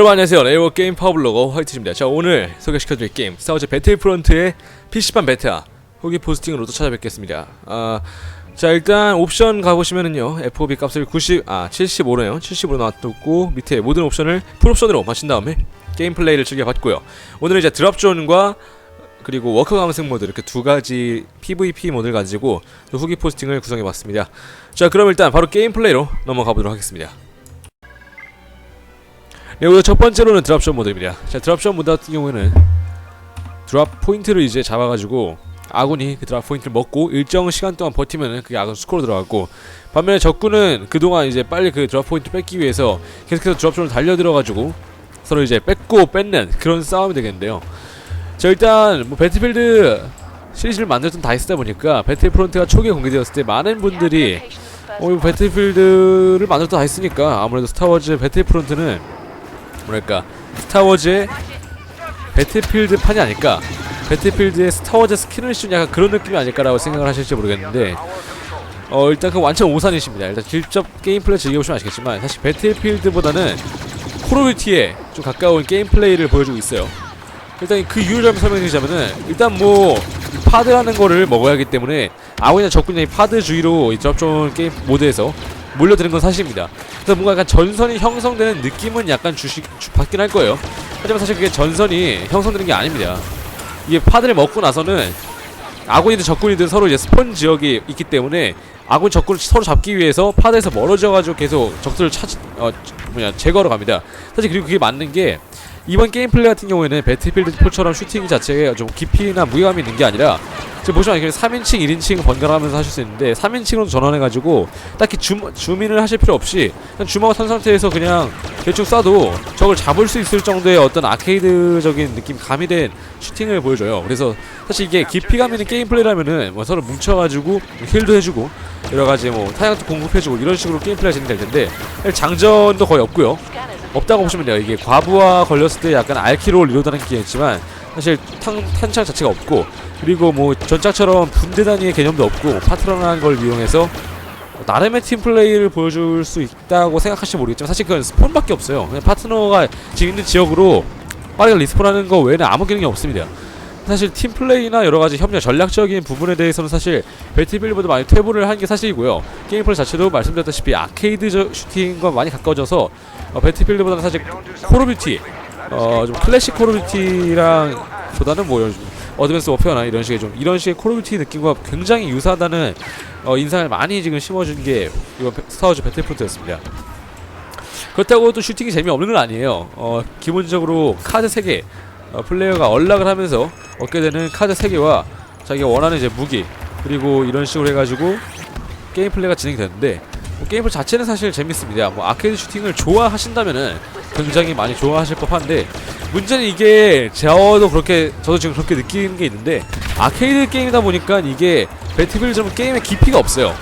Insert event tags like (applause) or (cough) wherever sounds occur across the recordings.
여러분 안녕하세요. 레이워 게임 파워블로거 화이트입니다. 자 오늘 소개시켜드릴 게임 스타워즈 배틀프런트의 PC판 베타 후기 포스팅으로 또 찾아뵙겠습니다. 아, 자 일단 옵션 가보시면은요 FOB 값을 90, 아 75네요. 75로 놔뒀고 밑에 모든 옵션을 풀옵션으로 마친 다음에 게임 플레이를 즐겨봤고요. 오늘은 이제 드랍존과 그리고 워커 감승 모드 이렇게 두 가지 PVP 모드를 가지고 또 후기 포스팅을 구성해봤습니다. 자 그럼 일단 바로 게임 플레이로 넘어가 보도록 하겠습니다 네, 오늘 첫 번째로는 드랍션 모드입니다. 자, 드랍션 모드 같은 경우에는 드랍 포인트를 이제 잡아가지고 아군이 그 드랍 포인트를 먹고 일정 시간 동안 버티면은 그게 아군 스코어로 들어가고 반면에 적군은 그동안 이제 빨리 그 드랍 포인트 뺏기 위해서 계속해서 드랍존을 달려들어가지고 서로 이제 뺏고 뺏는 그런 싸움이 되겠는데요. 자, 일단 뭐 배틀필드 시리즈를 만들었던 다이스다 보니까 배틀프론트가 초기에 공개되었을 때 많은 분들이 어, 배틀필드를 만들었던 다이스니까 아무래도 스타워즈 배틀프론트는 뭐랄까 스타워즈의 배틀필드 판이 아닐까. 배틀필드의 스타워즈 스킨을 씌운 약간 그런 느낌이 아닐까라고 생각을 하실지 모르겠는데 어 일단 그 완전 오산이십니다. 일단 직접 게임 플레이 즐겨보시면 아시겠지만 사실 배틀필드보다는 콜오브듀티에 좀 가까운 게임 플레이를 보여주고 있어요. 일단 그 이유를 좀 설명드리자면은 일단 뭐 파드라는 거를 먹어야 하기 때문에 아군이나 적군이 파드 주의로 이 드랍존 게임 모드에서 몰려드는 건 사실입니다. 그래서 뭔가 약간 전선이 형성되는 느낌은 약간 주식 주, 받긴 할 거예요. 하지만 사실 그게 전선이 형성되는 게 아닙니다. 이게 파드를 먹고 나서는 아군이든 적군이든 서로 이제 스폰 지역이 있기 때문에 아군 적군을 서로 잡기 위해서 파드에서 멀어져가지고 계속 적들을 찾, 어, 뭐냐 제거하러 갑니다. 사실 그리고 그게 맞는 게 이번 게임 플레이 같은 경우에는 배틀필드 4처럼 슈팅 자체에 좀 깊이나 무게감이 있는 게 아니라 지금 보시면 이렇게 3인칭, 1인칭 번갈아 가면서 하실 수 있는데 3인칭으로 전환해가지고 딱히 줌, 줌인을 하실 필요 없이 그냥 줌아웃 한 상태에서 그냥 대충 쏴도 적을 잡을 수 있을 정도의 어떤 아케이드적인 느낌 가미된 슈팅을 보여줘요. 그래서 사실 이게 깊이감 있는 게임 플레이라면은 뭐 서로 뭉쳐가지고 힐도 해주고 여러 가지 뭐 타격도 공급해주고 이런 식으로 게임 플레이가 진행될 텐데 장전도 거의 없고요. 없다고 보시면 돼요. 이게 과부하 걸렸을 때 약간 알키로 게 있지만 사실 탄, 탄창 자체가 없고 그리고 뭐 전작처럼 분대 단위의 개념도 없고 파트너라는 걸 이용해서 나름의 팀 플레이를 보여줄 수 있다고 생각하실지 모르겠지만 사실 그건 스폰밖에 없어요. 그냥 파트너가 지금 있는 지역으로 빠르게 리스폰하는 거 외에는 아무 기능이 없습니다. 사실 팀 플레이나 여러 가지 협력 전략적인 부분에 대해서는 사실 배틀빌보다 많이 퇴보를 한 게 사실이고요. 게임 플레이 자체도 말씀드렸다시피 아케이드 슈팅과 많이 가까워져서 어, 배틀필드보다는 사실 콜오브듀티 어 좀 클래식 콜오브듀티랑 보다는 뭐 어드밴스 워페어나 이런 식의 좀 이런 식의 콜오브듀티 느낌과 굉장히 유사하다는 어, 인상을 많이 지금 심어준 게 배- 스타워즈 배틀프론트였습니다. 그렇다고 또 슈팅이 재미없는 건 아니에요. 어, 기본적으로 카드 3개 어, 플레이어가 언락을 하면서 얻게 되는 카드 3개와 자기가 원하는 이제 무기 그리고 이런 식으로 해가지고 게임 플레이가 진행되는데 뭐 게임 플레이 자체는 사실 재밌습니다. 뭐 아케이드 슈팅을 좋아하신다면은 굉장히 많이 좋아하실 법한데 문제는 이게 저도 그렇게 저도 지금 그렇게 느끼는 게 있는데 아케이드 게임이다 보니까 이게 배틀빌드처럼 게임의 깊이가 없어요.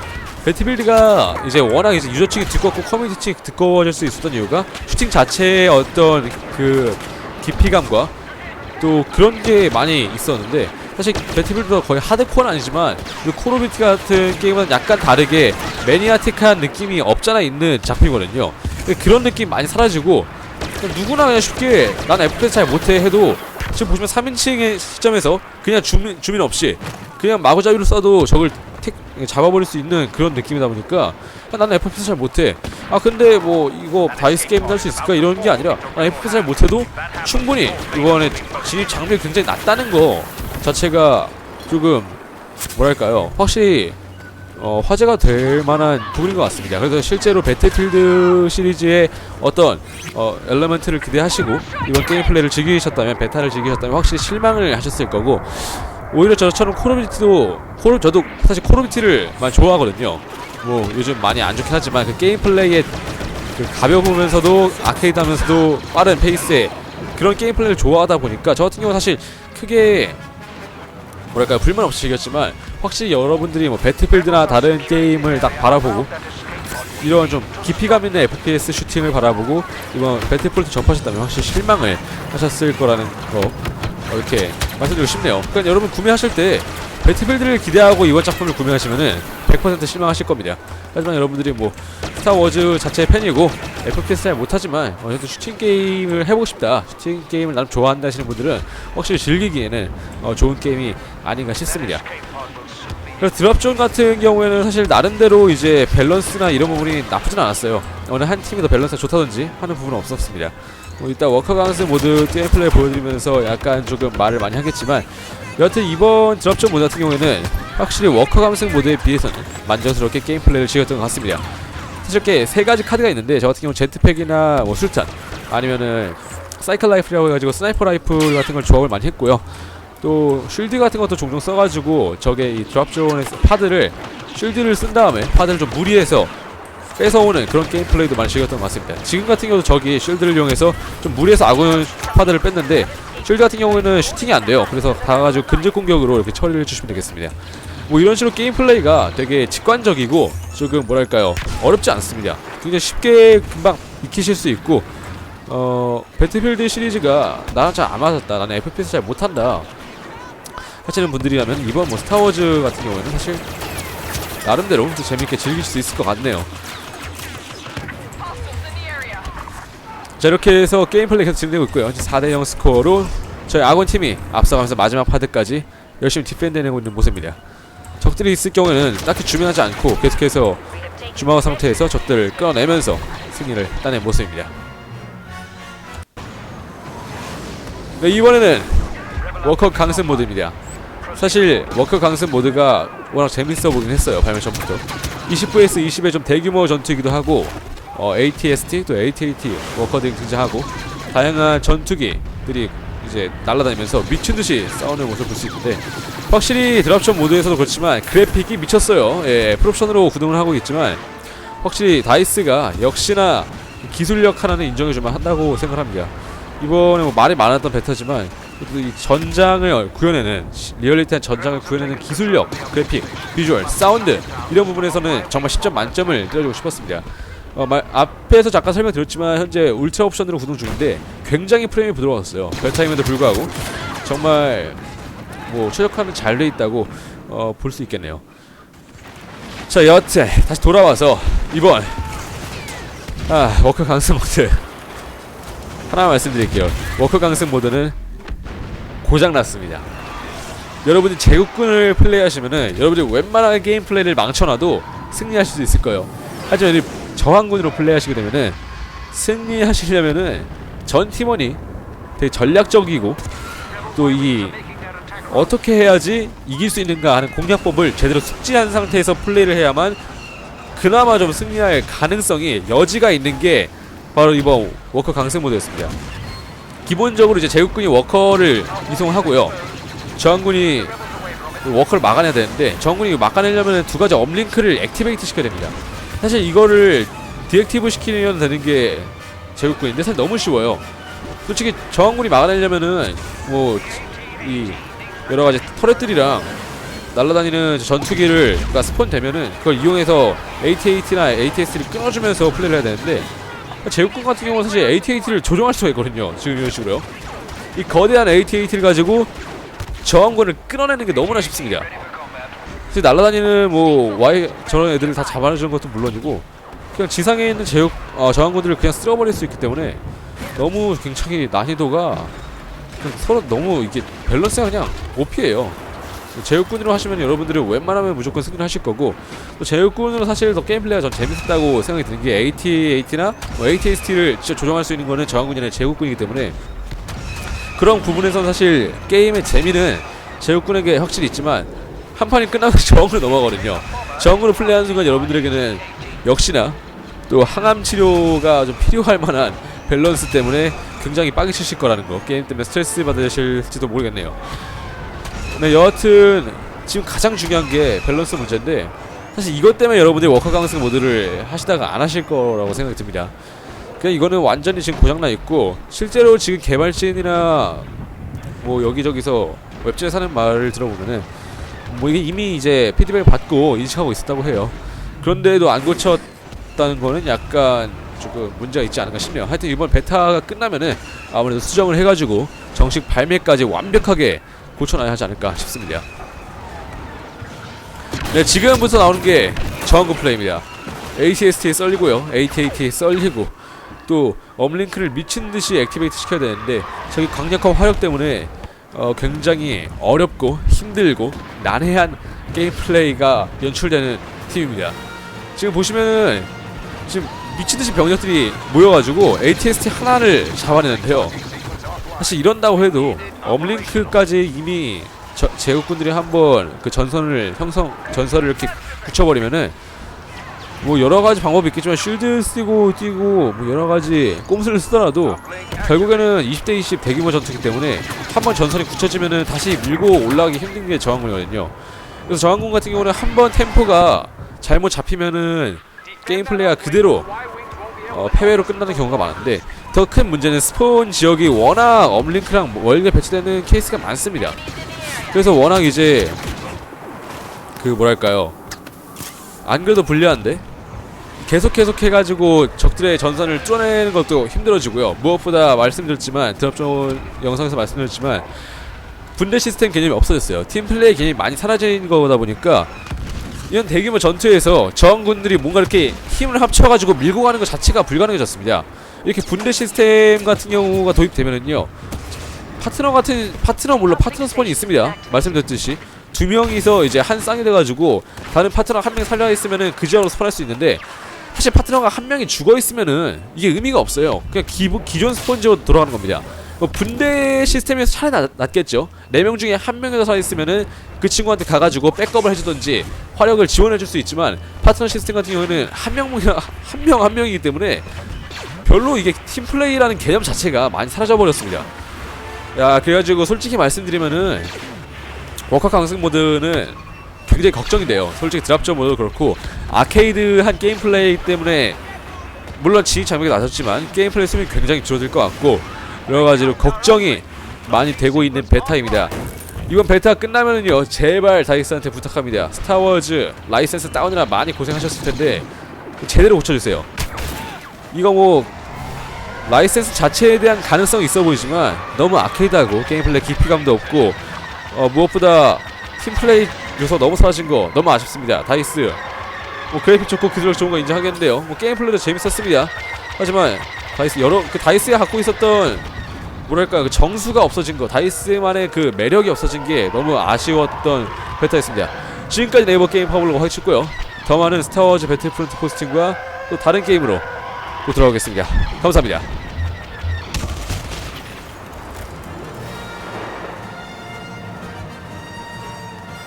배틀빌드가 이제 워낙 이제 유저 층이 두껍고 커뮤니티 층이 두꺼워질 수 있었던 이유가 슈팅 자체의 어떤 그 깊이감과 또 그런 게 많이 있었는데 사실 배틀필드가 거의 하드코어는 아니지만 그 콜오비티 같은 게임은 약간 다르게 매니아틱한 느낌이 없잖아 있는 작품이거든요. 그런 느낌 많이 사라지고 누구나 그냥 쉽게 난 FPS 잘 못해 해도 지금 보시면 3인칭의 시점에서 그냥 주민, 주민 없이 그냥 마구잡이로 쏴도 적을 택, 잡아버릴 수 있는 그런 느낌이다 보니까 아, 나는 FPS 잘 못해. 아 근데 뭐 이거 다이스 게임 할수 있을까? 이런 게 아니라 난 FPS 잘 못해도 충분히 이번에 진입 장벽이 굉장히 낮다는 거 자체가 조금 뭐랄까요? 확실히 어, 화제가 될 만한 부분인 것 같습니다. 그래서 실제로 배틀필드 시리즈의 어떤 어, 엘레멘트를 기대하시고 이번 게임 플레이를 즐기셨다면 베타를 즐기셨다면 확실히 실망을 하셨을 거고 오히려 저처럼 콜오비티도 콜 저도 사실 많이 좋아하거든요. 뭐 요즘 많이 안 좋긴 하지만 그 게임 플레이의 그 가벼우면서도 아케이드하면서도 빠른 페이스의 그런 게임 플레이를 좋아하다 보니까 저 같은 경우 사실 크게 뭐랄까요 불만 없이 즐겼지만 확실히 여러분들이 뭐 배틀필드나 다른 게임을 딱 바라보고 이런 좀 깊이감 있는 FPS 슈팅을 바라보고 이번 배틀필드 접하셨다면 확실히 실망을 하셨을 거라는 거 어, 이렇게 말씀드리고 싶네요. 그러니까 여러분 구매하실 때 배틀필드를 기대하고 이번 작품을 구매하시면은 100% 실망하실 겁니다. 하지만 여러분들이 뭐 스타워즈 자체의 팬이고 FPS 잘 못하지만 정도 슈팅 게임을 해보고 싶다, 슈팅 게임을 나름 좋아한다 하시는 분들은 확실히 즐기기에는 어, 좋은 게임이 아닌가 싶습니다. 그래서 드랍존 같은 경우에는 사실 나름대로 이제 밸런스나 이런 부분이 나쁘진 않았어요. 어느 한 팀이 더 밸런스가 좋다든지 하는 부분은 없었습니다. 뭐 이따 워커 강스 모드 게임 플레이 보여드리면서 약간 조금 말을 많이 하겠지만 여하튼 이번 드랍존 모드 같은 경우에는 확실히 워커 감승 모드에 비해서는 만족스럽게 게임 플레이를 즐겼던 것 같습니다. 사실 이렇게 세 가지 카드가 있는데 저 같은 경우 제트팩이나 뭐 술탄 아니면은 사이클 라이프라고 해가지고 스나이퍼 라이플 같은 걸 조합을 많이 했고요. 또 쉴드 같은 것도 종종 써가지고 저게 이 드랍존에서 파드를 쉴드를 쓴 다음에 파드를 좀 무리해서 뺏어오는 그런 게임 플레이도 많이 즐겼던 것 같습니다. 지금 같은 경우도 저기 쉴드를 이용해서 좀 무리해서 아군 파드를 뺐는데 쉴드 같은 경우에는 슈팅이 안 돼요. 그래서 가가지고 근접 공격으로 이렇게 처리를 해주시면 되겠습니다. 뭐 이런 식으로 게임 플레이가 되게 직관적이고 조금 뭐랄까요 어렵지 않습니다. 굉장히 쉽게 금방 익히실 수 있고 어 배틀필드 시리즈가 나랑 잘 안 맞았다. 나는 FPS 잘 못한다. 하시는 분들이라면 이번 뭐 스타워즈 같은 경우에는 사실 나름대로 또 재밌게 즐길 수 있을 것 같네요. 자 이렇게 해서 게임 플레이 계속 진행되고 있고요. 이제 4대0 스코어로 저희 아군 팀이 앞서가면서 마지막 파드까지 열심히 디펜드해내고 있는 모습입니다. 적들이 있을 경우에는 딱히 주면하지 않고 계속해서 주마우 상태에서 적들을 끌어내면서 승리를 따낸 모습입니다. 네, 이번에는 워커 강습 모드입니다. 사실 워커 강습 모드가 워낙 재밌어 보긴 했어요 발매 전부터. 20vs 20의 좀 대규모 전투이기도 하고 어, ATST 또 ATAT 워커들이 등장하고 다양한 전투기들이 이제 날아다니면서 미친듯이 싸우는 모습을 볼 수 있는데 확실히 드랍션 모드에서도 그렇지만 그래픽이 미쳤어요. 예, 풀옵션으로 구동을 하고 있지만 확실히 다이스가 역시나 기술력 하나는 인정해주면 한다고 생각합니다 이번에 뭐 말이 많았던 베타지만 이 전장을 구현해낸 시- 리얼리티한 전장을 구현해낸 기술력, 그래픽, 비주얼, 사운드 이런 부분에서는 정말 10점 만점을 때려주고 싶었습니다. 어, 말, 앞에서 잠깐 설명드렸지만 현재 울트라 옵션으로 구동 중인데 굉장히 프레임이 부드러웠어요. 별타임에도 불구하고 정말 뭐 최적화는 잘 돼 있다고 어, 볼 수 있겠네요. 자 여하튼 다시 돌아와서 이번 아 워크 강습 모드 하나 말씀드릴게요. 워크 강습 모드는 고장 났습니다. 여러분이 제국군을 플레이하시면은 여러분이 웬만한 게임 플레이를 망쳐놔도 승리하실 수 있을 거예요. 하지만 이 저항군으로 플레이하시게 되면은 승리하시려면은 전 팀원이 되게 전략적이고 또 이 어떻게 해야지 이길 수 있는가 하는 공략법을 제대로 숙지한 상태에서 플레이를 해야만 그나마 좀 승리할 가능성이 여지가 있는 게 바로 이번 워커 강승 모드였습니다. 기본적으로 이제 제국군이 워커를 이송하고요. 저항군이 워커를 막아내야 되는데 저항군이 막아내려면 두 가지 업링크를 액티베이트 시켜야 됩니다. 사실 이거를 디액티브 시키면 되는 게 제국군인데 사실 너무 쉬워요. 솔직히 저항군이 막아내려면은 뭐 이 여러 가지 터렛들이랑 날아다니는 전투기를 그러니까 스폰 되면은 그걸 이용해서 AT-AT나 ATS를 끊어주면서 플레이를 해야 되는데 제국군 같은 경우는 사실 AT-AT를 조정할 수가 있거든요. 지금 이런 식으로요. 이 거대한 AT-AT를 가지고 저항군을 끊어내는 게 너무나 쉽습니다. 사실 날아다니는 뭐 Y 저런 애들을 다 잡아주는 것도 물론이고 그냥 지상에 있는 제국 어, 저항군들을 그냥 쓸어버릴 수 있기 때문에 너무 굉장히 난이도가 서로 너무 이게 밸런스가 그냥 OP예요. 제육군으로 하시면 여러분들이 웬만하면 무조건 승리를 하실 거고 또 제육군으로 사실 더 게임 플레이가 전 재밌었다고 생각이 드는 게 AT-AT나 뭐 AT-ST를 진짜 조정할 수 있는 거는 저항군이 아니라 제국군이기 때문에 그런 부분에서 사실 게임의 재미는 제육군에게 확실히 있지만 한 판이 끝나면 (laughs) 저항으로 넘어가거든요. 저항으로 플레이하는 순간 여러분들에게는 역시나 또 항암 치료가 좀 필요할 만한 밸런스 때문에 굉장히 빠개 치실 거라는 거 게임 때문에 스트레스 받으실지도 모르겠네요. 네 여하튼 지금 가장 중요한 게 밸런스 문제인데 사실 이것 때문에 여러분들이 워커 강승 모드를 하시다가 안 하실 거라고 생각이 듭니다. 그냥 이거는 완전히 지금 고장나 있고 실제로 지금 개발진이나 뭐 여기저기서 웹진에서 하는 말을 들어보면은 뭐 이게 이미 이제 피드백을 받고 인식하고 있었다고 해요. 그런데도 안 고쳤다는 거는 약간 조금 문제가 있지 않은가 싶네요. 하여튼 이번 베타가 끝나면은 아무래도 수정을 해가지고 정식 발매까지 완벽하게 고쳐놔야 하지 않을까 싶습니다. 네 지금부터 나오는 게 저항군 플레이입니다. ATST에 썰리고요. ATAT에 썰리고 또 업링크를 미친듯이 액티베이트 시켜야 되는데 저기 강력한 화력 때문에 어, 굉장히 어렵고 힘들고 난해한 게임 플레이가 연출되는 팀입니다. 지금 보시면은 지금 미친듯이 병력들이 모여가지고 ATST 하나를 잡아내는데요 사실 이런다고 해도 업링크까지 이미 저, 제국군들이 한번 그 전선을 형성 전선을 이렇게 붙여버리면은 뭐 여러 가지 방법이 있겠지만 쉴드 쓰고 뛰고 뭐 여러 가지 꼼수를 쓰더라도 결국에는 20대 20 대규모 전투기 때문에 한번 전선이 굳혀지면은 다시 밀고 올라가기 힘든 게 저항군이거든요. 그래서 저항군 같은 경우는 한번 템포가 잘못 잡히면은 게임 플레이가 그대로 어, 패배로 끝나는 경우가 많은데 더 큰 문제는 스폰 지역이 워낙 업링크랑 멀게 배치되는 케이스가 많습니다. 그래서 워낙 이제 그 뭐랄까요 안 그래도 불리한데 계속 계속 해가지고 적들의 전선을 뚫어내는 것도 힘들어지고요. 무엇보다 말씀드렸지만 드랍존 영상에서 말씀드렸지만 분대 시스템 개념이 없어졌어요. 팀 플레이 개념이 많이 사라진 거다 보니까 이런 대규모 전투에서 저항군들이 뭔가 이렇게 힘을 합쳐가지고 밀고 가는 것 자체가 불가능해졌습니다. 이렇게 분대 시스템 같은 경우가 도입되면은요 파트너 같은 파트너 물론 파트너 스폰이 있습니다. 말씀드렸듯이 두 명이서 이제 한 쌍이 돼가지고 다른 파트너 한 명 살려 있으면은 그 지역으로 스폰할 수 있는데 사실 파트너가 한 명이 죽어 있으면은 이게 의미가 없어요. 그냥 기본 기존 스폰지로 돌아가는 겁니다. 뭐 분대 시스템에서 차라리 낫, 낫겠죠. 네명 중에 한 명이 더서 있으면은 그 친구한테 가가지고 백업을 해주든지 화력을 지원해줄 수 있지만 파트너 시스템 같은 경우에는 한 명한 명 한 명이기 때문에 별로 이게 팀 플레이라는 개념 자체가 많이 사라져 버렸습니다. 야 그래가지고 솔직히 말씀드리면은 워커 강승 모드는 굉장히 걱정이 돼요. 솔직히 드랍저 모드도 그렇고 아케이드한 게임 플레이 때문에 물론 진입 장벽이 낮았지만 게임 플레이 수명이 굉장히 줄어들 것 같고 여러 가지로 걱정이 많이 되고 있는 베타입니다. 이번 베타 끝나면은요 제발 다이스한테 부탁합니다. 스타워즈 라이센스 다운이라 많이 고생하셨을 텐데 제대로 고쳐주세요. 이거 뭐 라이센스 자체에 대한 가능성이 있어 보이지만 너무 아케이드하고 게임 플레이 깊이감도 없고 어, 무엇보다 팀 플레이 요소 너무 사라진 거 너무 아쉽습니다. 다이스 뭐 그래픽 좋고 그대로 좋은 거 인정하겠는데요. 뭐 게임 플레이도 재밌었습니다. 하지만 다이스 여러 그 다이스가 갖고 있었던 뭐랄까 그 정수가 없어진 거 다이스만의 그 매력이 없어진 게 너무 아쉬웠던 베타였습니다. 지금까지 네이버 게임 파블로가 화이쳤고요. 더 많은 스타워즈 배틀프론트 포스팅과 또 다른 게임으로 또 돌아오겠습니다. 감사합니다.